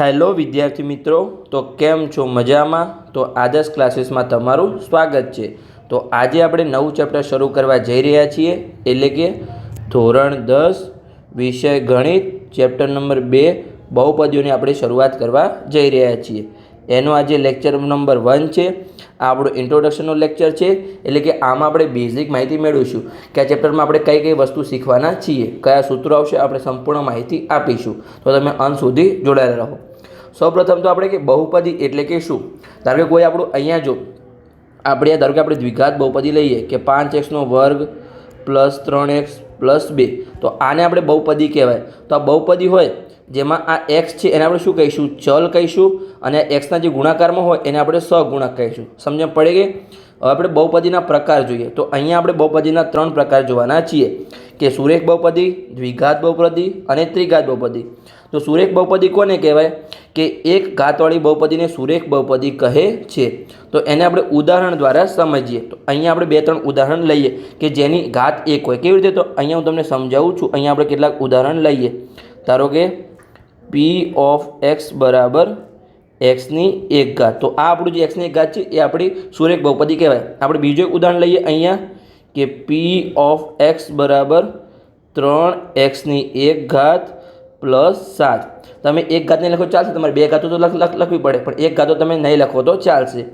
Hello વિદ્યાર્થી મિત્રો, તો કેમ છો? મજામાં? તો આદર્શ ક્લાસીસમાં તમારું સ્વાગત છે. તો આજે આપણે નવું ચેપ્ટર શરૂ કરવા જઈ રહ્યા છીએ, એટલે કે ધોરણ દસ, વિષય ગણિત, ચેપ્ટર નંબર બે, બહુપદીઓની આપણે શરૂઆત કરવા જઈ રહ્યા છીએ. એનો આજે લેક્ચર નંબર વન છે. આપણો ઇન્ટ્રોડક્શનનો લેક્ચર છે, એટલે કે આમાં આપણે બેઝિક માહિતી મેળવીશું, કે આ ચેપ્ટરમાં આપણે કઈ કઈ વસ્તુ શીખવાના છીએ, કયા સૂત્રો આવશે, આપણે સંપૂર્ણ માહિતી આપીશું. તો તમે અંત સુધી જોડાયેલા રહો. સૌપ્રથમ તો આપણે કે બહુપદી એટલે કે શું? ધારો કે કોઈ આપણું અહીંયા જો, આપણે ધારો કે આપણે દ્વિઘાત બહુપદી લઈએ કે પાંચ એક્સનો વર્ગ પ્લસ ત્રણ એક્સ પ્લસ બે, તો આને આપણે બહુપદી કહેવાય. તો આ બહુપદી હોય, જેમાં આ એક્સ છે, એને આપણે શું કહીશું? ચલ કહીશું. અને એક્સના જે ગુણાકારમાં હોય, એને આપણે સહગુણક કહીશું. સમજણ પડે કે હવે આપણે બહુપદીના પ્રકાર જોઈએ. તો અહીંયા આપણે બહુપદીના ત્રણ પ્રકાર જોવાના છીએ. કે સુરેખ બહુપદી, દ્વિઘાત બહુપદી અને ત્રિઘાત બહુપદી. તો સુરેખ બહુપદી કોને કહેવાય? કે એક ઘાતવાળી બહુપદીને સુરેખ બહુપદી કહે છે. તો એને આપણે ઉદાહરણ દ્વારા સમજીએ. તો અહીંયા આપણે બે ત્રણ ઉદાહરણ લઈએ કે જેની ઘાત એક હોય. કેવી રીતે? તો અહીંયા હું તમને સમજાવું છું. અહીંયા આપણે કેટલાક ઉદાહરણ લઈએ. ધારો કે પી ઓફ એક્સ બરાબર એક્સની એક ઘાત. તો આ આપણું જે એક્સની એક ઘાત છે, એ આપણી સુરેખ બહુપદી કહેવાય. આપણે બીજું એક ઉદાહરણ લઈએ અહીંયા કે પી ઓફ એક્સ બરાબર ત્રણ એક્સની એક ઘાત પ્લસ સાત. તમે એક ઘાતને લખો ચાલશે તમારે બે ઘાતો તો લખ, લખ- લખવી પડે, પણ એક ઘાતો તમે નહીં લખો તો ચાલશે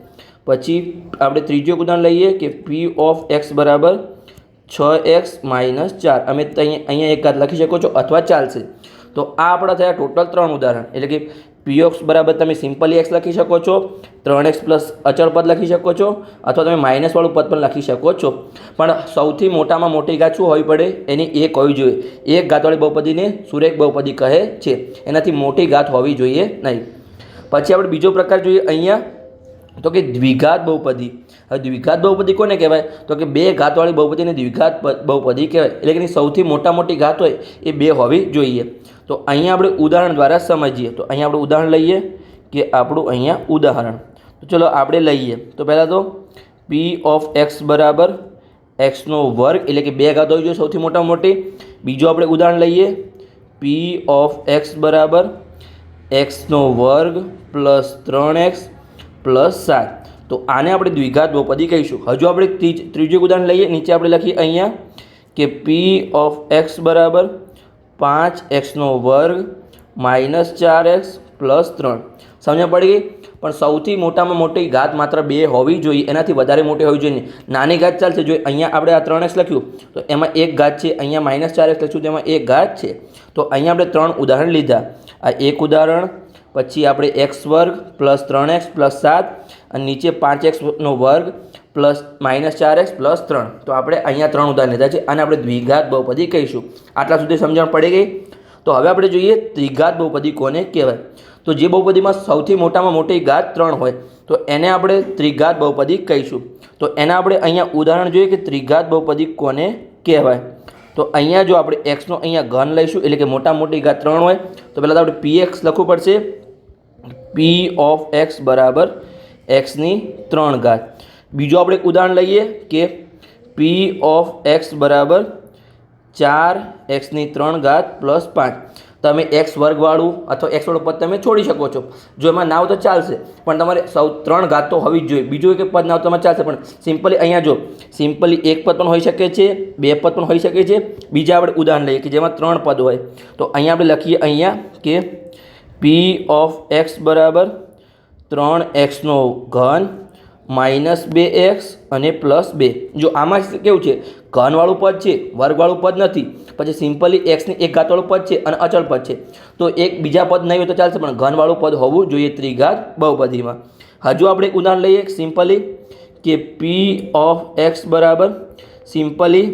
પછી આપણે ત્રીજું ઉદાહરણ લઈએ કે પી ઓફ એક્સ બરાબર છ એક્સ માઇનસ ચાર. અમે અહીંયા એક ઘાત લખી શકો છો, અથવા ચાલશે. તો આ આપણા થયા ટોટલ ત્રણ ઉદાહરણ. એટલે કે પી ઓક્સ બરાબર તમે સિમ્પલી એક્સ લખી શકો છો, ત્રણ એક્સ પ્લસ અચળ પદ લખી શકો છો, અથવા તમે માઇનસવાળું પદ પણ લખી શકો છો. પણ સૌથી મોટામાં મોટી ઘાત શું હોવી પડે? એની એક હોવી જોઈએ. એક ઘાતવાળી બહુપદીને સુરેખ બહુપદી કહે છે. એનાથી મોટી ઘાત હોવી જોઈએ નહીં. પછી આપણે બીજો પ્રકાર જોઈએ. અહીંયા તો કે દ્વિઘાત બહુપદી. હવે દ્વિઘાત બહુપદી કોને કહેવાય? તો કે બે ઘાતવાળી બહુપદીને દ્વિઘાત બહુપદી કહેવાય. એટલે કે એની સૌથી મોટા મોટી ઘાત હોય એ બે હોવી જોઈએ. તો અહીંયા આપણે ઉદાહરણ દ્વારા સમજીએ. તો અહીંયા આપણે ઉદાહરણ લઈએ કે આપણું અહીંયા ઉદાહરણ. તો ચલો આપણે લઈએ. તો પહેલાં તો પી ઓફ એક્સ બરાબર એક્સનો વર્ગ એટલે કે બે ઘાત હોવી જોઈએ સૌથી મોટા મોટી. બીજું આપણે ઉદાહરણ લઈએ. પી ઓફ એક્સ બરાબર એક્સનો વર્ગ પ્લસ ત્રણ એક્સ પ્લસ સાત. તો આને આપણે દ્વિઘાત બહુપદી કહીશું. હજુ આપણે ત્રીજ, ત્રીજું ઉદાહરણ લઈએ, નીચે આપણે લખીએ અહીંયા કે પી ઓફ એક્સ બરાબર પાંચ એક્સનો વર્ગ માઇનસ ચાર એક્સ પ્લસ ત્રણ. સમજ પડી ગઈ? પણ સૌથી મોટામાં મોટી ઘાત માત્ર બે હોવી જોઈએ, એનાથી વધારે મોટી હોવી જોઈએ. નાની ઘાત ચાલશે. જો અહીંયા આપણે આ ત્રણ એક્સ લખ્યું, તો એમાં એક ઘાત છે, અહીંયા માઇનસ ચાર એક્સ લખ્યું તેમાં એક ઘાત છે. તો અહીંયા આપણે ત્રણ ઉદાહરણ લીધા. આ એક ઉદાહરણ પછી આપણે એક્સ વર્ગ પ્લસ ત્રણ એક્સ પ્લસ સાત અને નીચે પાંચ એક્સનો વર્ગ પ્લસ માઇનસ ચાર એક્સ પ્લસ ત્રણ. તો આપણે અહીંયા ત્રણ ઉદાહરણ લીધા છે અને આપણે દ્વિઘાત બહુપદી કહીશું. આટલા સુધી સમજણ પડી ગઈ? તો હવે આપણે જોઈએ ત્રિઘાત બહુપદી કોને કહેવાય? તો જે બહુપદીમાં સૌથી મોટામાં મોટી ઘાત ત્રણ હોય, તો એને આપણે ત્રિઘાત બહુપદી કહીશું. તો એના આપણે અહીંયા ઉદાહરણ જોઈએ કે ત્રિઘાત બહુપદી કોને કહેવાય? તો અહીંયા જો આપણે એક્સનો અહીંયા ઘન લઈશું, એટલે કે મોટા મોટી ઘાત ત્રણ હોય, તો પહેલાં તો આપણે પી એક્સ લખવું પડશે. પી ઓફ એક્સ બરાબર એક્સની ત્રણ ઘાત. બીજું આપણે એક ઉદાહરણ લઈએ કે પી ઓફ એક્સ બરાબર ચાર એક્સની ત્રણ ઘાત પ્લસ પાંચ. તમે એક્સ વર્ગવાળું અથવા એક્સ વાળું પદ તમે છોડી શકો છો. જો એમાં ના હોય તો ચાલશે, પણ તમારે સૌ ત્રણ ઘાત તો હોવી જ જોઈએ. બીજું એક પદ ના હોય તમારે ચાલશે, પણ સિમ્પલી અહીંયા જો, સિમ્પલી એક પદ પણ હોઈ શકે છે, બે પદ પણ હોઈ શકે છે. બીજા આપણે ઉદાહરણ લઈએ કે જેમાં ત્રણ પદ હોય. તો અહીંયા આપણે લખીએ અહીંયા કે પી ઓફ એક્સ બરાબર ત્રણ એક્સનો ઘન માઇનસ બે એક્સ અને પ્લસ બે. જો આમાં કેવું છે, ઘનવાળું પદ છે, વર્ગવાળું પદ નથી, પછી સિમ્પલી એક્સની એક ઘાતવાળું પદ છે અને અચળ પદ છે. તો એક બીજા પદ નહીં હોય તો ચાલશે, પણ ઘનવાળું પદ હોવું જોઈએ ત્રિઘાત બહુપદીમાં. હજુ આપણે એક ઉદાહરણ લઈએ, સિમ્પલી કે પી ઓફ એક્સ બરાબર સિમ્પલી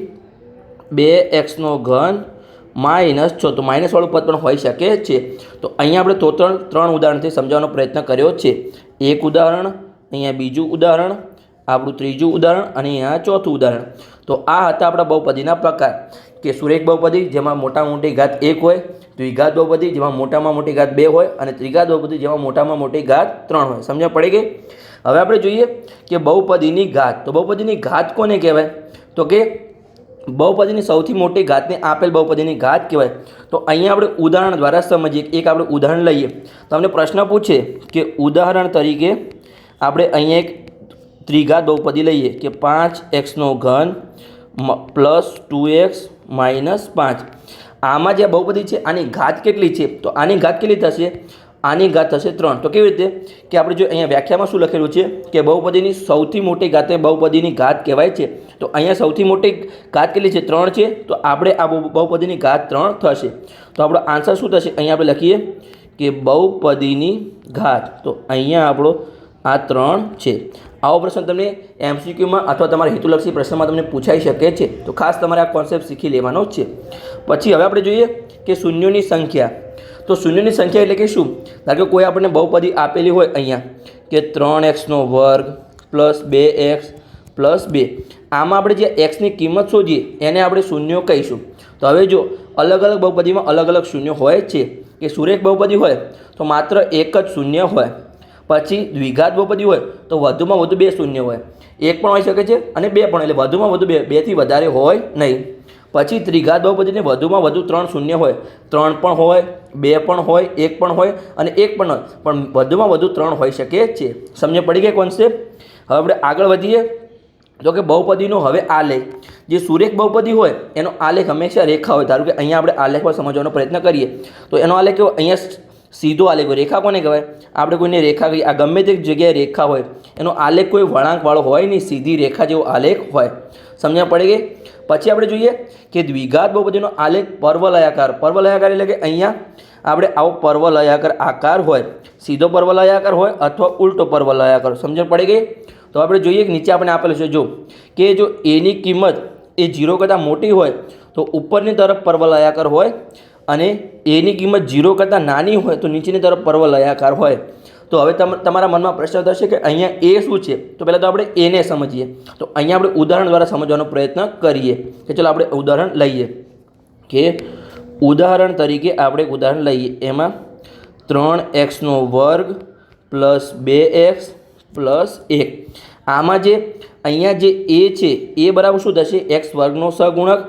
બે એક્સનો ઘન માઇનસ છ, તો માઇનસવાળું પદ પણ હોઈ શકે છે. તો અહીંયા આપણે તો ત્રણ ત્રણ ઉદાહરણથી સમજાવવાનો પ્રયત્ન કર્યો છે. એક ઉદાહરણ, અહીંયા બીજું ઉદાહરણ, આપણું ત્રીજું ઉદાહરણ, અને અહીંયા ચોથું ઉદાહરણ. તો આ હતા આપણા બહુપદીના પ્રકાર. કે સુરેખ બહુપદી, જેમાં મોટા મોટી ઘાત એક હોય, દ્વિઘાત બહુપદી, જેમાં મોટામાં મોટી ઘાત બે હોય, અને ત્રિઘાત બહુપદી, જેમાં મોટામાં મોટી ઘાત ત્રણ હોય. સમજણ પડી ગઈ? હવે આપણે જોઈએ કે બહુપદીની ઘાત. તો બહુપદીની ઘાત કોને કહેવાય? તો કે બહુપદીની સૌથી મોટી ઘાતને આપેલ બહુપદીની ઘાત કહેવાય. તો અહીંયા આપણે ઉદાહરણ દ્વારા સમજીએ. એક આપણે ઉદાહરણ લઈએ. તમને પ્રશ્ન પૂછે કે ઉદાહરણ તરીકે આપણે અહીંયા એક ત્રિઘાત બહુપદી લઈએ કે પાંચ એક્સનો ઘન પ્લસ ટુ એક્સ માઇનસ પાંચ. આમાં જે બહુપદી છે, આની ઘાત કેટલી છે? તો આની ઘાત કેટલી થશે? આની ઘાત થશે ત્રણ. તો કેવી રીતે? કે આપણે જો અહીંયા વ્યાખ્યામાં શું લખેલું છે? કે બહુપદીની સૌથી મોટી ઘાતે બહુપદીની ઘાત કહેવાય છે. તો અહીંયા સૌથી મોટી ઘાત કેટલી છે? ત્રણ છે. તો આપણે આ બહુ- બહુપદીની ઘાત ત્રણ થશે. તો આપણો આન્સર શું થશે? અહીંયા આપણે લખીએ કે બહુપદીની ઘાત. તો અહીંયા આપણો આ ત્રણ છે. આવો પ્રશ્ન તમને એમસીક્યુમાં અથવા તમારા હેતુલક્ષી પ્રશ્નમાં તમને પૂછાઈ શકે છે. તો ખાસ તમારે આ કોન્સેપ્ટ શીખી લેવાનો છે. પછી હવે આપણે જોઈએ કે શૂન્યોની સંખ્યા તો શૂન્યની સંખ્યા એટલે કે શું? ધારો કે કોઈ આપણને બહુપદી આપેલી હોય અહીંયા, કે ત્રણ એક્સનો વર્ગ પ્લસ બે એક્સ પ્લસ બે. આમાં આપણે જે એક્સની કિંમત શોધીએ, એને આપણે શૂન્યો કહીશું. તો હવે જો અલગ અલગ બહુપદીમાં અલગ અલગ શૂન્ય હોય છે, કે સુરેખ બહુપદી હોય, તો માત્ર એક જ શૂન્ય હોય. પછી દ્વિઘાત બહુપદી હોય, તો વધુમાં વધુ બે શૂન્ય હોય. એક પણ હોઈ શકે છે અને બે પણ, એટલે વધુમાં વધુ બે, બેથી વધારે હોય નહીં. પછી ત્રિઘાત બહુપદીને વધુમાં વધુ ત્રણ શૂન્ય હોય. ત્રણ પણ હોય, બે પણ હોય, એક પણ હોય અને એક પણ હોય. પણ વધુમાં વધુ ત્રણ હોઈ શકે છે. સમજે પડી ગઈ કોન્સેપ્ટ હવે આપણે આગળ વધીએ. તો કે બહુપદીનો હવે આલેખ. જે સુરેખ બહુપદી હોય, એનો આલેખ હંમેશા રેખા હોય. ધારો કે અહીંયા આપણે આલેખમાં સમજવાનો પ્રયત્ન કરીએ. તો એનો આલેખ કેવો? અહીંયા સીધો આલેખ હોય. રેખા કોને કહેવાય? આપણે કોઈને રેખા કહીએ. આ ગમે તે જગ્યાએ રેખા હોય, એનો આલેખ કોઈ વળાંકવાળો હોય નહીં, સીધી રેખા જેવો આલેખ હોય. સમજણ પડી ગઈ? પછી આપણે જોઈએ કે દ્વિઘાત બહુપદીનો આલેખ પર્વલયાકાર. પર્વલયાકાર એટલે કે અહીંયા આપણે આવો પર્વલયાકાર આકાર હોય. સીધો પર્વલયાકાર હોય અથવા ઉલટો પર્વલયાકાર. સમજણ પડી ગઈ? તો આપણે જોઈએ કે નીચે આપણે આપેલું છે, જો કે જો એની કિંમત એ જીરો કરતાં મોટી હોય, તો ઉપરની તરફ પર્વલયાકાર હોય. અને એની કિંમત જીરો કરતાં નાની હોય તો નીચેની તરફ પર્વ લયાકાર હોય. તો હવે તમ, તમારા મનમાં પ્રશ્ન થશે કે અહીંયા એ શું છે? તો પહેલાં તો આપણે એને સમજીએ. તો અહીંયા આપણે ઉદાહરણ દ્વારા સમજવાનો પ્રયત્ન કરીએ કે ચલો આપણે ઉદાહરણ લઈએ કે ઉદાહરણ તરીકે આપણે ઉદાહરણ લઈએ. એમાં ત્રણ એક્સનો વર્ગ પ્લસ બે એક્સ પ્લસ એક. આમાં જે, અહીંયા જે એ છે, એ બરાબર શું થશે? એક્સ વર્ગનો સગુણક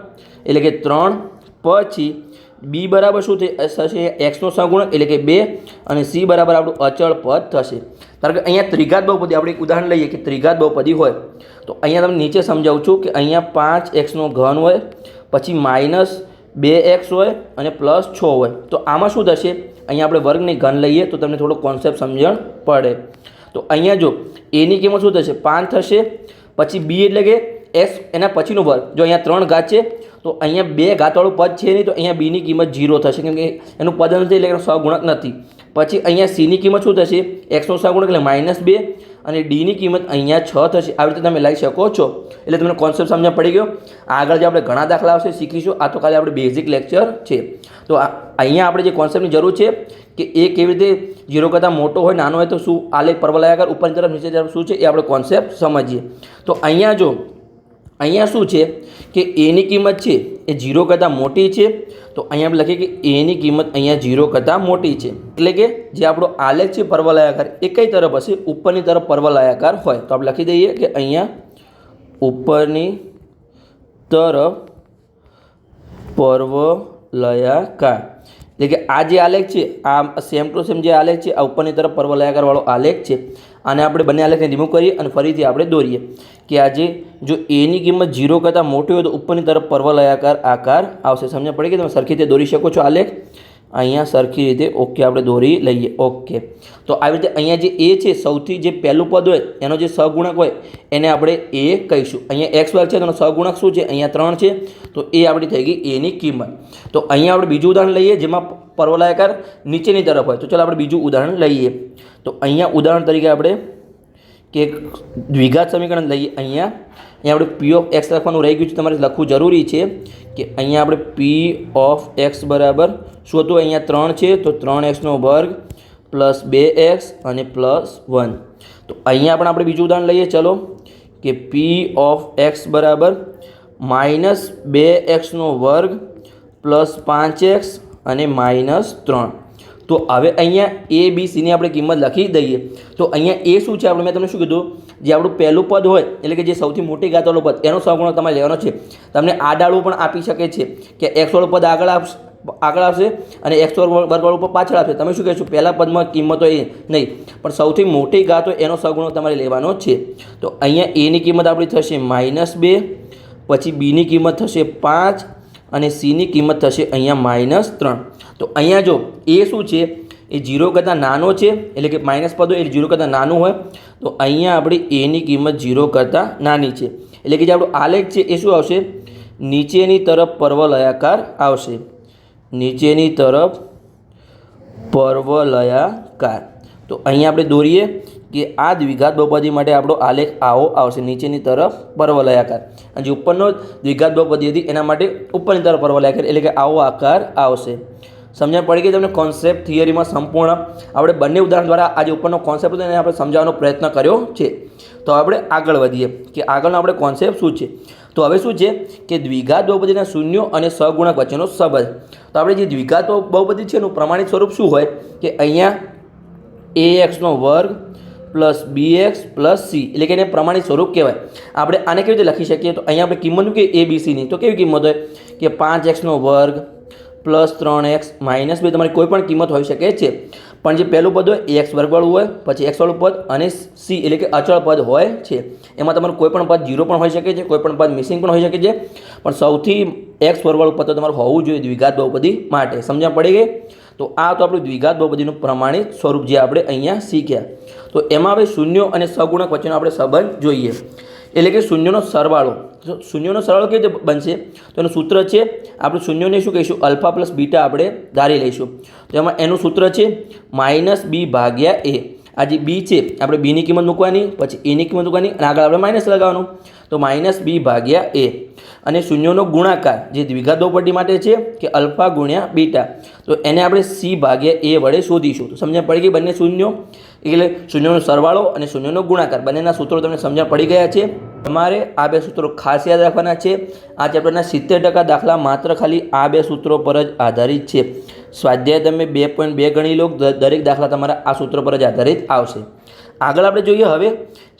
એટલે કે ત્રણ. પછી બી બરાબર શું થશે? એક્સનો સગુણ એટલે કે બે અને સી બરાબર આપણું અચળ પદ થશે. કારણ કે અહીંયા ત્રિઘાત બહુપદી, આપણે એક ઉદાહરણ લઈએ કે ત્રિઘાત બહુપદી હોય. તો અહીંયા તમને નીચે સમજાવું છું કે અહીંયા પાંચ એક્સનો ઘન હોય, પછી માઇનસ બે એક્સ હોય અને પ્લસ છ હોય. તો આમાં શું થશે? અહીંયા આપણે વર્ગની ઘન લઈએ તો તમને થોડો કોન્સેપ્ટ સમજણ પડે. તો અહીંયા જો એની કિંમત શું થશે? પાંચ થશે. પછી બી એટલે કે એક્સ એના પછીનો વર્ગ. જો અહીંયા ત્રણ ઘાત છે તો અહીંયા બે ઘાતવાળું પદ છે નહીં, તો અહીંયા બીની કિંમત જીરો થશે. કેમ કે એનું પદ નથી, એટલે એનો સહગુણક નથી. પછી અહીંયા સીની કિંમત શું થશે? એક્સનો સહગુણક એટલે માઇનસ બે અને ડીની કિંમત અહીંયા છ થશે. આવી રીતે તમે લઈ શકો છો. એટલે તમને કોન્સેપ્ટ સમજણ પડી ગયો. આગળ જે આપણે ઘણા દાખલા આવશે શીખીશું. આ તો ખાલી આપણે બેઝિક લેક્ચર છે. તો અહીંયા આપણે જે કોન્સેપ્ટની જરૂર છે કે એ કેવી રીતે જીરો કરતાં મોટો હોય, નાનો હોય, તો શું? આલેખ પર્વલાયાકાર ઉપરની તરફ નીચે તરફ શું છે? એ આપણે કોન્સેપ્ટ સમજીએ. તો અહીંયા જો અહીંયા શું છે કે એની કિંમત છે એ જીરો કરતાં મોટી છે. તો અહીંયા લખીએ કે એની કિંમત અહીંયા જીરો કરતાં મોટી છે. એટલે કે જે આપણો આલેખ છે પર્વલાયાકાર, એ કઈ તરફ હશે? ઉપરની તરફ પર્વલાયાકાર હોય. તો આપણે લખી દઈએ કે અહીંયા ઉપરની તરફ પર્વલયાકાર. એટલે કે આ જે આલેખ છે, આ સેમ ટુ સેમ જે આલેખ છે, આ ઉપરની તરફ પર્વલયાકારવાળો આલેખ છે. આને આપણે બંને આલેખને રિમૂવ કરીએ અને ફરીથી આપણે દોરીએ કે આજે જો એની કિંમત જીરો કરતાં મોટી હોય તો ઉપરની તરફ પર્વલયાકાર આકાર આવશે. સમજ પડી કે તમે સરખી રીતે દોરી શકો છો આલેખ? અહીંયા સરખી રીતે ઓકે આપણે દોરી લઈએ. ઓકે તો આવી રીતે અહીંયા જે એ છે, સૌથી જે પહેલું પદ હોય, એનો જે સહગુણક હોય, એને આપણે એ કહીશું. અહીંયા એક્સ વર્ગ છે તેનો સહગુણક શું છે? અહીંયા ત્રણ છે. તો એ આપણી થઈ ગઈ એની કિંમત. તો અહીંયા આપણે બીજું ઉદાહરણ લઈએ, જેમાં પર્વલાયકાર નીચેની તરફ હોય. તો ચાલો આપણે બીજું ઉદાહરણ લઈએ. તો અહીંયા ઉદાહરણ તરીકે આપણે કે દ્વિઘાત સમીકરણ લઈએ. અહીંયા અહીંયા આપણે પી ઓફ એક્સ લખવાનું રહી ગયું છે. તમારે લખવું જરૂરી છે કે અહીંયા આપણે પી ઓફ એક્સ બરાબર શું હતું? અહીંયા ત્રણ છે. તો ત્રણ એક્સનો વર્ગ પ્લસ બે એક્સ અને પ્લસ વન. તો અહીંયા પણ આપણે બીજું ઉદાહરણ લઈએ. ચલો, કે પી ઓફ એક્સ બરાબર માઇનસ બે એક્સનો વર્ગ પ્લસ પાંચ એક્સ અને માઇનસ ત્રણ. તો હવે અહીંયા એ બી સીની આપણે કિંમત લખી દઈએ. તો અહીંયા એ શું છે? આપણે મેં તમને શું કીધું? જે આપણું પહેલું પદ હોય, એટલે કે જે સૌથી મોટી ઘાતવાળું પદ, એનો સહગુણક તમારે લેવાનો છે. તમને આડાળું પણ આપી શકે છે કે એક્સવાળું પદ આગળ આપશે આગળ આવશે અને એક્સ વર્ગવાળું ઉપર પાછળ આવશે. તમે શું કહેશો? પહેલા પદમાં કિંમત એ નહીં. પણ સૌથી મોટી ઘાત એનો સગુણો તમારે લેવાનો છે. તો અહીંયા એની કિંમત આપણી થશે માઇનસ બે, પછી બીની કિંમત થશે પાંચ અને સીની કિંમત થશે અહીંયા માઇનસ ત્રણ. તો અહીંયા જો એ શું છે? એ જીરો કરતાં નાનો છે, એટલે કે માઇનસ પદ હોય એ જીરો કરતાં નાનું હોય, તો અહીંયા આપણી એની કિંમત જીરો કરતાં નાની છે. એટલે કે જે આપણું આલેખ છે એ શું આવશે? નીચેની તરફ પર્વલયાકાર આવશે. નીચેની તરફ પર્વલયાકાર. તો અહીંયા આપણે દોરીએ. કે આ દ્વિઘાત બહુપદી માટે આપણો આલેખ આવો આવશે, નીચેની તરફ પર્વલયાકાર. અને જે ઉપરનો દ્વિઘાત બહુપદી હતી, એના માટે ઉપરની તરફ પર્વલયાકાર, એટલે કે આવો આકાર આવશે. સમજણ પડી ગઈ તમને કોન્સેપ્ટ થિયરીમાં સંપૂર્ણ? આપણે બંને ઉદાહરણ દ્વારા આજે ઉપરનો કોન્સેપ્ટ હતો, એને આપણે સમજાવવાનો પ્રયત્ન કર્યો છે. તો આપણે આગળ વધીએ કે આગળનો આપણે કોન્સેપ્ટ શું છે? તો હવે શું છે કે દ્વિઘાત બહુપદીના શૂન્યો અને સગુણક વચ્ચેનો સંબંધ. તો આપણે જે દ્વિઘાત બહુપદી છે, એનું પ્રમાણિત સ્વરૂપ શું હોય? કે અહીંયા એ એક્સનો વર્ગ plus b x plus c એટલે કે એને પ્રમાણિત સ્વરૂપ કહેવાય. આપણે આને કેવી રીતે લખી શકીએ? તો અહીંયા આપણે કિંમત મૂકીએ એ બી સીની તો કેવી કિંમત હોય? કે પાંચ એક્સનો વર્ગ પ્લસ ત્રણ એક્સ માઇનસ બે. તમારી કોઈ પણ કિંમત હોઈ શકે છે. પણ જે પહેલું પદ હોય, એ એક્સ વર્ગવાળું હોય, પછી એક્સવાળું પદ અને સી એટલે કે અચળ પદ હોય છે. એમાં તમારું કોઈ પણ પદ જીરો પણ હોઈ શકે છે, કોઈ પણ પદ મિસિંગ પણ હોઈ શકે છે. પણ સૌથી એક્સ વર્ગવાળું પદ તો તમારું હોવું જોઈએ દ્વિઘાત બહુપદી માટે. સમજણ પડી ગઈ? તો આ તો આપણું દ્વિઘાત બહુપદીનું પ્રમાણિત સ્વરૂપ જે આપણે અહીંયા શીખ્યા. તો એમાં હવે શૂન્યો અને સગુણક વચ્ચેનો આપણે સંબંધ જોઈએ. એટલે કે શૂન્યનો સરવાળો. શૂન્યનો સરવાળો કેવી રીતે બનશે? તો એનું સૂત્ર છે, આપણે શૂન્યોને શું કહીશું? અલ્ફા પ્લસ બીટા આપણે ધારી લઈશું. તો એમાં એનું સૂત્ર છે, માઇનસ બી ભાગ્યા એ. આ જે બી છે, આપણે બીની કિંમત મૂકવાની, પછી એની કિંમત મૂકવાની, અને આગળ આપણે માઇનસ લગાવવાનું. તો માઇનસ બી ભાગ્યા એ અને શૂન્યનો ગુણાકાર જે દ્વિઘાત બહુપદી માટે છે, કે અલ્ફા ગુણ્યા બીટા. તો એને આપણે સી ભાગ્યા એ વડે શોધીશું. તો સમજણ પડી ગઈ બંને શૂન્યો? એટલે શૂન્યનો સરવાળો અને શૂન્યનો ગુણાકાર. બંનેના સૂત્રો તમને સમજણ પડી ગયા છે? તમારે આ બે સૂત્રો ખાસ યાદ રાખવાના છે. આ ચેપ્ટરના સિત્તેર ટકા દાખલા માત્ર ખાલી આ બે સૂત્રો પર જ આધારિત છે. સ્વાધ્યાય તમે બે પોઈન્ટ બે ગણી લો દરેક દાખલા તમારા આ સૂત્રો પર જ આધારિત આવશે. આગળ આપણે જોઈએ હવે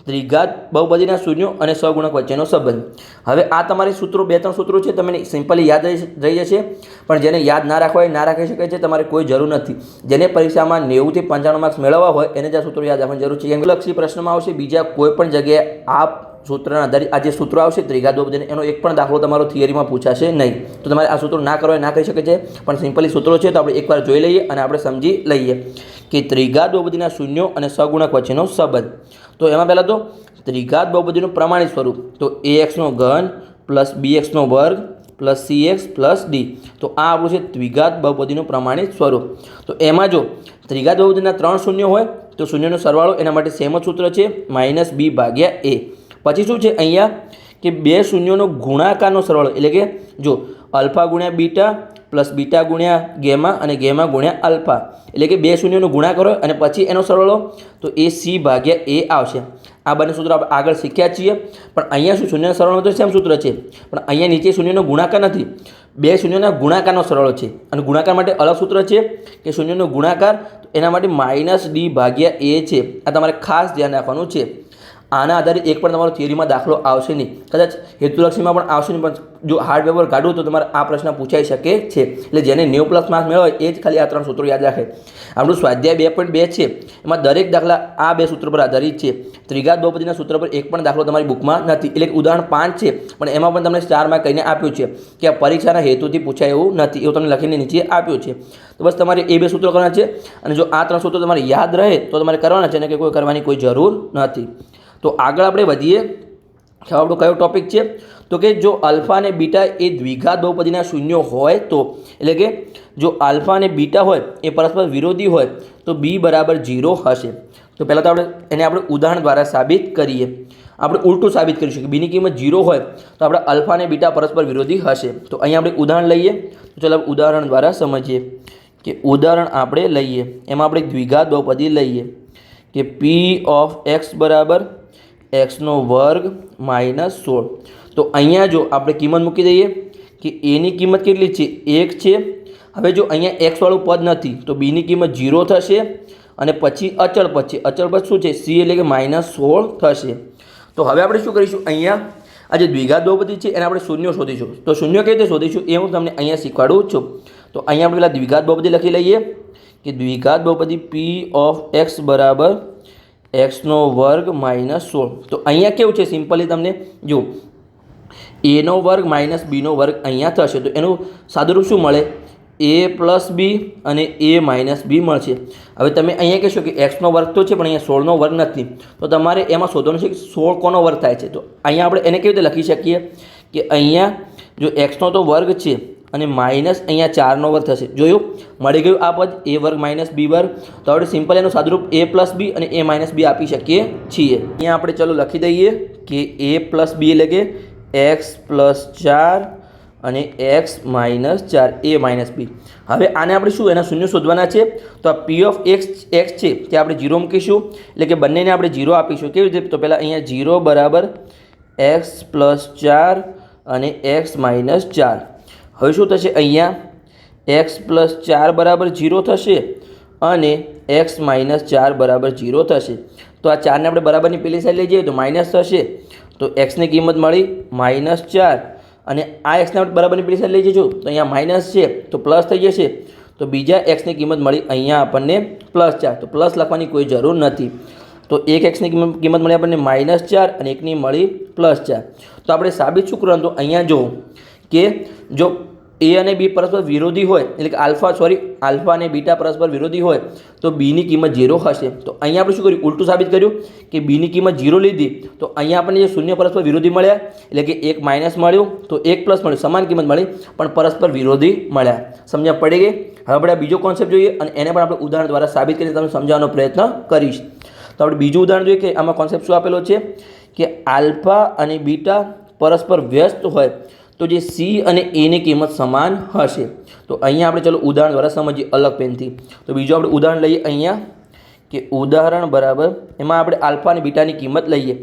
ત્રિઘાત બહુપદીના શૂન્યો અને સગુણક વચ્ચેનો સંબંધ. હવે આ તમારી સૂત્રો, બે ત્રણ સૂત્રો છે, તમને સિમ્પલી યાદ રહી જશે, પણ જેને યાદ ના રાખવા હોય ના રાખી શકે છે, તમારે કોઈ જરૂર નથી. જેને પરીક્ષામાં નેવુંથી પંચાણું માર્ક્સ મેળવવા હોય, એને જ આ સૂત્રો યાદ રાખવાની જરૂર છે. એંગલક્ષી લક્ષી પ્રશ્નમાં આવશે, બીજા કોઈ પણ જગ્યાએ આ સૂત્રના આધારિત આ જે સૂત્રો આવશે ત્રિઘાત બહુપદીને એનો એક પણ દાખલો તમારો થિયરીમાં પૂછાશે નહીં. તો તમારે આ સૂત્રો ના કરવા ના કરી શકે છે, પણ સિમ્પલી સૂત્રો છે તો આપણે એકવાર જોઈ લઈએ અને આપણે સમજી લઈએ કે ત્રિઘાત બહુપદીના શૂન્યો અને સગુણક વચ્ચેનો સંબંધ. તો એમાં પહેલાં તો ત્રિઘાત બહુપદીનું પ્રમાણિત સ્વરૂપ. તો એ એક્સનો ઘન પ્લસ બી એક્સનો વર્ગ plus c x plus d તો આ આપણું છે દ્વિઘાત બહુપદીનું પ્રમાણિત સ્વરૂપ. તો એમાં જો ત્રિઘાત બહુપદીના ત્રણ શૂન્ય હોય, તો શૂન્યનો સરવાળો એના માટે સેમ જ સૂત્ર છે માઇનસ બી ભાગ્યા એ પછી શું છે અહીંયા? કે બે શૂન્યોનો ગુણાકારનો સરવાળો. એટલે કે જો અલ્ફા ગુણ્યા બીટા પ્લસ બીટા ગુણ્યા ગેમા અને ગેમા ગુણ્યા અલ્ફા એટલે કે બે શૂન્યનો ગુણાકાર હોય અને પછી એનો સરવાળો. તો એ સી ભાગ્યા એ આવશે. આ બંને સૂત્રો આપણે આગળ શીખ્યા છીએ. પણ અહીંયા શું શૂન્યના સરવાળો તો સેમ સૂત્ર છે? પણ અહીંયા નીચે શૂન્યનો ગુણાકાર નથી. બે શૂન્યના ગુણાકારનો સરવાળો છે. અને ગુણાકાર માટે અલગ સૂત્ર છે કે શૂન્યનો ગુણાકાર એના માટે માઇનસ ડી ભાગ્યા એ છે. આ તમારે ખાસ ધ્યાન રાખવાનું છે. આના આધારે એક પણ તમારો થિયરીમાં દાખલો આવશે નહીં. કદાચ હેતુલક્ષીમાં પણ આવશે નહીં, પણ જો હાર્ડ પેપર કાઢવું તો તમારે આ પ્રશ્ન પૂછાઈ શકે છે. એટલે જેને નેવ પ્લસ માર્ક્સ મેળવે એ જ ખાલી આ ત્રણ સૂત્રો યાદ રાખે. આપણું સ્વાધ્યાય બે પોઈન્ટ બે છે. એમાં દરેક દાખલા આ બે સૂત્ર પર આધારિત છે. ત્રિઘાત દ્રૌપદીના સૂત્ર પર એક પણ દાખલો તમારી બુકમાં નથી. એટલે ઉદાહરણ પાંચ છે, પણ એમાં પણ તમને સ્ટારમાં કહીને આપ્યું છે કે આ પરીક્ષાના હેતુથી પૂછાય એવું નથી. એવું તમને લખીને નીચે આપ્યું છે. તો બસ તમારે એ બે સૂત્રો કરવાના છે. અને જો આ ત્રણ સૂત્રો તમારે યાદ રહે, તો તમારે કરવાના છે, અને કે કોઈ કરવાની કોઈ જરૂર નથી. તો આગળ આપણે વધીએ. હવે આપણો કયો ટોપિક છે? તો કે જો આલ્ફા અને બીટા એ દ્વિઘાત બહુપદીના શૂન્યો હોય તો, એટલે કે જો આલ્ફા અને બીટા હોય, એ પરસ્પર વિરોધી હોય, તો બી બરાબર ઝીરો હશે. તો પહેલાં તો આપણે એને આપણે ઉદાહરણ દ્વારા સાબિત કરીએ. આપણે ઉલટું સાબિત કરીશું કે બીની કિંમત ઝીરો હોય, તો આપણે આલ્ફા અને બીટા પરસ્પર વિરોધી હશે. તો અહીંયા આપણે ઉદાહરણ લઈએ. તો ચાલો ઉદાહરણ દ્વારા સમજીએ કે ઉદાહરણ આપણે લઈએ. એમાં આપણે દ્વિઘાત બહુપદી લઈએ કે પી ઓફ એક્સ બરાબર એક્સનો વર્ગ માઇનસ સોળ. તો અહીંયા જો આપણે કિંમત મૂકી દઈએ કે એની કિંમત કેટલી છે? એક છે. હવે જો અહીંયા એક્સવાળું પદ નથી, તો બીની કિંમત ઝીરો થશે અને પછી અચળ પદ છે. અચળ પદ શું છે? સી એટલે કે માઇનસ સોળ થશે. તો હવે આપણે શું કરીશું? અહીંયા આ જે દ્વિઘાત બહુપદી છે, એને આપણે શૂન્ય શોધીશું. તો શૂન્ય કઈ રીતે શોધીશું? એ હું તમને અહીંયા શીખવાડું છું. તો અહીંયા આપણે પેલા દ્વિઘાત બહુપદી લખી લઈએ કે દ્વિઘાત બહુપદી પી ઓફ એક્સ બરાબર એક્સનો વર્ગ માઇનસ સોળ. તો અહીંયા કેવું છે? સિમ્પલી તમને જો એનો વર્ગ માઇનસ બીનો વર્ગ અહીંયા થશે. તો એનું સાદુરૂપ શું મળે? એ પ્લસ બી અને એ માઇનસ બી મળશે. હવે તમે અહીંયા કહેશો કે એક્સનો વર્ગ તો છે, પણ અહીંયા સોળનો વર્ગ નથી. તો તમારે એમાં શોધવાનું છે કે સોળ કોનો વર્ગ થાય છે? તો અહીંયા આપણે એને કેવી રીતે લખી શકીએ? કે અહીંયા જો એક્સનો તો વર્ગ છે અને માઇનસ અહીંયા ચારનો વર્ગ થશે. જોયું? મળી ગયું આ પદ. એ વર્ગ માઇનસ બી વર્ગ. તો આપણે સિમ્પલ એનું સાદુરૂપ એ પ્લસ બી અને એ માઇનસ બી આપી શકીએ છીએ. અહીંયા આપણે ચલો લખી દઈએ કે એ પ્લસ બી એટલે કે એક્સ પ્લસ ચાર અને એક્સ માઇનસ ચાર. A minus b. હવે આને આપણે શું? એના શૂન્ય શોધવાના છે. તો આ પી ઓફ એક્સ એક્સ છે તે આપણે જીરો મૂકીશું. એટલે કે બંનેને આપણે જીરો આપીશું. કેવી રીતે? તો પહેલાં અહીંયા જીરો બરાબર એક્સ પ્લસ ચાર અને એક્સ માઇનસ ચાર. હવે શું થશે અહીંયા? એક્સ પ્લસ ચાર બરાબર જીરો થશે અને એક્સ માઇનસ ચાર બરાબર જીરો થશે. તો આ ચારને આપણે બરાબરની પેલી સાઈડ લઈ જઈએ તો માઇનસ થશે. તો એક્સની કિંમત મળી માઇનસ ચાર. અને આ એક્સને આપણે બરાબરની પેલી સાઈડ લઈ જઈશું. તો અહીંયા માઇનસ છે, તો પ્લસ થઈ જશે. તો બીજા એક્સની કિંમત મળી અહીંયા આપણને પ્લસ ચાર. તો પ્લસ લખવાની કોઈ જરૂર નથી. તો એક એક્સની કિંમત મળી આપણને માઇનસ ચાર અને એકની મળી પ્લસ ચાર. તો આપણે સાબિત શું કરવાનું? તો અહીંયા જો કે જો એ અને બી પરસ્પર વિરોધી હોય, એટલે કે આલ્ફા સોરી આલ્ફા અને બીટા પરસ્પર વિરોધી હોય, તો બીની કિંમત ઝીરો હશે. તો અહીંયા આપણે શું કર્યું? ઉલટું સાબિત કર્યું કે બીની કિંમત ઝીરો લીધી તો અહીંયા આપણને જે શૂન્ય પરસ્પર વિરોધી મળ્યા, એટલે કે એક માઇનસ મળ્યું, તો એક પ્લસ મળ્યું, સમાન કિંમત મળી, પણ પરસ્પર વિરોધી મળ્યા. સમજ્યા પડી ગઈ? હવે આપણે બીજો કોન્સેપ્ટ જોઈએ અને એને પણ આપણે ઉદાહરણ દ્વારા સાબિત કરીને તમને સમજાવવાનો પ્રયત્ન કરીશ. તો આપણે બીજું ઉદાહરણ જોઈએ કે આમાં કોન્સેપ્ટ શું આપેલો છે? કે આલ્ફા અને બીટા પરસ્પર વ્યસ્ત હોય તો જે સી અને એની કિંમત સમાન હશે. તો અહીંયા આપણે ચલો ઉદાહરણ દ્વારા સમજીએ અલગ પેનથી. તો બીજું આપણે ઉદાહરણ લઈએ અહીંયા કે ઉદાહરણ બરાબર, એમાં આપણે આલ્ફા અને બીટાની કિંમત લઈએ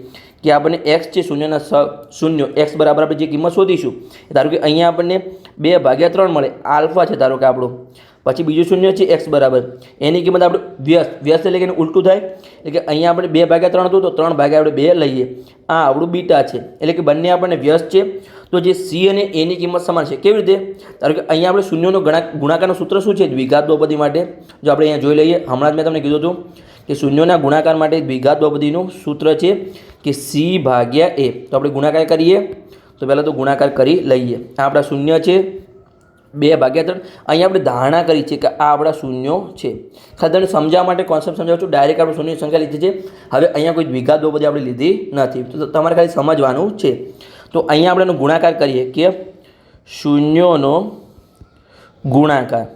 કે આપણને એક્સ છે શૂન્યના સ, શૂન્ય. એક્સ બરાબર આપણે જે કિંમત શોધીશું. ધારો કે અહીંયા આપણને બે ભાગ્યા ત્રણ મળે. આલ્ફા છે ધારો કે આપણું. પછી બીજું શૂન્ય છે એક્સ બરાબર. એની કિંમત આપણે વ્યસ્ત વ્યસ્ત એટલે કે ઉલટું થાય. એટલે કે અહીંયા આપણે બે ભાગ્યા ત્રણ હતું તો ત્રણ ભાગ્યા આપણે બે લઈએ. આ આપણું બીટા છે. એટલે કે બંને આપણને વ્યસ્ત છે. તો જે સી અને એની કિંમત સમાન છે. કેવી રીતે? ધારો કે અહીંયા આપણે શૂન્યનો ગણા, ગુણાકારનું સૂત્ર શું છે? દ્વિઘાત બહુપદી માટે. જો આપણે અહીંયા જોઈ લઈએ, હમણાં જ મેં તમને કીધું હતું કે શૂન્યોના ગુણાકાર માટે દ્વિઘાત બહુપદીનું સૂત્ર છે કે સી ભાગ્યા એ તો આપણે ગુણાકાર કરીએ. તો પહેલાં તો ગુણાકાર કરી લઈએ. આ આપણા શૂન્ય છે. બે ભાગ્યા ત્રણ. અહીંયા આપણે ધારણા કરી છે કે આ આપણા શૂન્યો છે. ખાલી સમજાવવા માટે કોન્સેપ્ટ સમજાવું છું. ડાયરેક્ટ આપણે શૂન્યની સંખ્યા લીધી છે. હવે અહીંયા કોઈ દ્વિઘાત બધી આપણે લીધી નથી. તો તમારે ખાલી સમજવાનું છે. તો અહીંયા આપણે ગુણાકાર કરીએ કે શૂન્યોનો ગુણાકાર.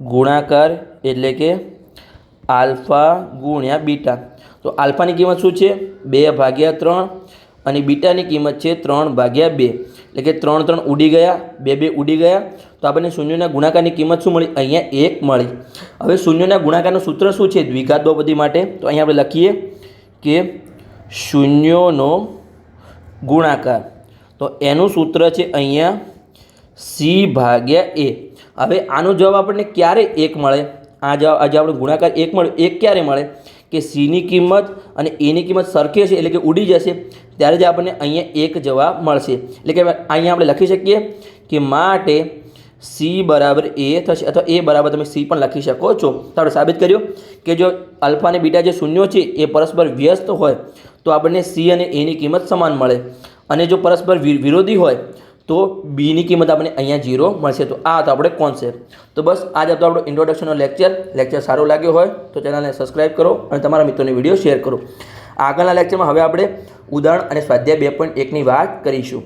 ગુણાકાર એટલે કે આલ્ફા ગુણ્યા બીટા. તો આલ્ફાની કિંમત શું છે? બે ભાગ્યા ત્રણ અને બીટાની કિંમત છે ત્રણ ભાગ્યા બે. એટલે કે ત્રણ ત્રણ ઉડી ગયા, બે બે ઉડી ગયા, તો આપણને શૂન્યના ગુણાકારની કિંમત શું મળી? અહીંયા એક મળી. હવે શૂન્યના ગુણાકારનું સૂત્ર શું છે? દ્વિઘાત બહુપદી માટે. તો અહીંયા આપણે લખીએ કે શૂન્યોનો ગુણાકાર. તો એનું સૂત્ર છે અહીંયા સી ભાગ્યા એ હવે આનો જવાબ આપણને ક્યારે એક મળે? આ જવાબ આજે આપણે ગુણાકાર એક મળ્યો, એક ક્યારે મળે? કે સીની કિંમત અને એની કિંમત સરખી હશે એટલે કે ઉડી જશે, ત્યારે જ આપણને અહીંયા એક જવાબ મળશે. એટલે કે અહીંયા આપણે લખી શકીએ કે માટે સી બરાબર એ થશે અથવા એ બરાબર તમે સી પણ લખી શકો છો. તો આપણે સાબિત કર્યું કે જો અલ્ફા અને બીટા જે શૂન્યો છે, એ પરસ્પર વ્યસ્ત હોય, તો આપણને સી અને એની કિંમત સમાન મળે. અને જો પરસ્પર વિરોધી હોય તો બીની કિંમત આપણને અહીંયા જીરો મળશે. તો આ હતો આપણે કોન્સેપ્ટ તો બસ, આજ હતો આપણો ઇન્ટ્રોડક્શનનો લેક્ચર લેક્ચર સારો લાગ્યો હોય તો ચેનલને સબસ્ક્રાઈબ કરો અને તમારા મિત્રોને વીડિયો શેર કરો. આગળના લેક્ચરમાં હવે આપણે ઉદાહરણ અને સ્વાધ્યાય બે પોઈન્ટ એકની વાત કરીશું.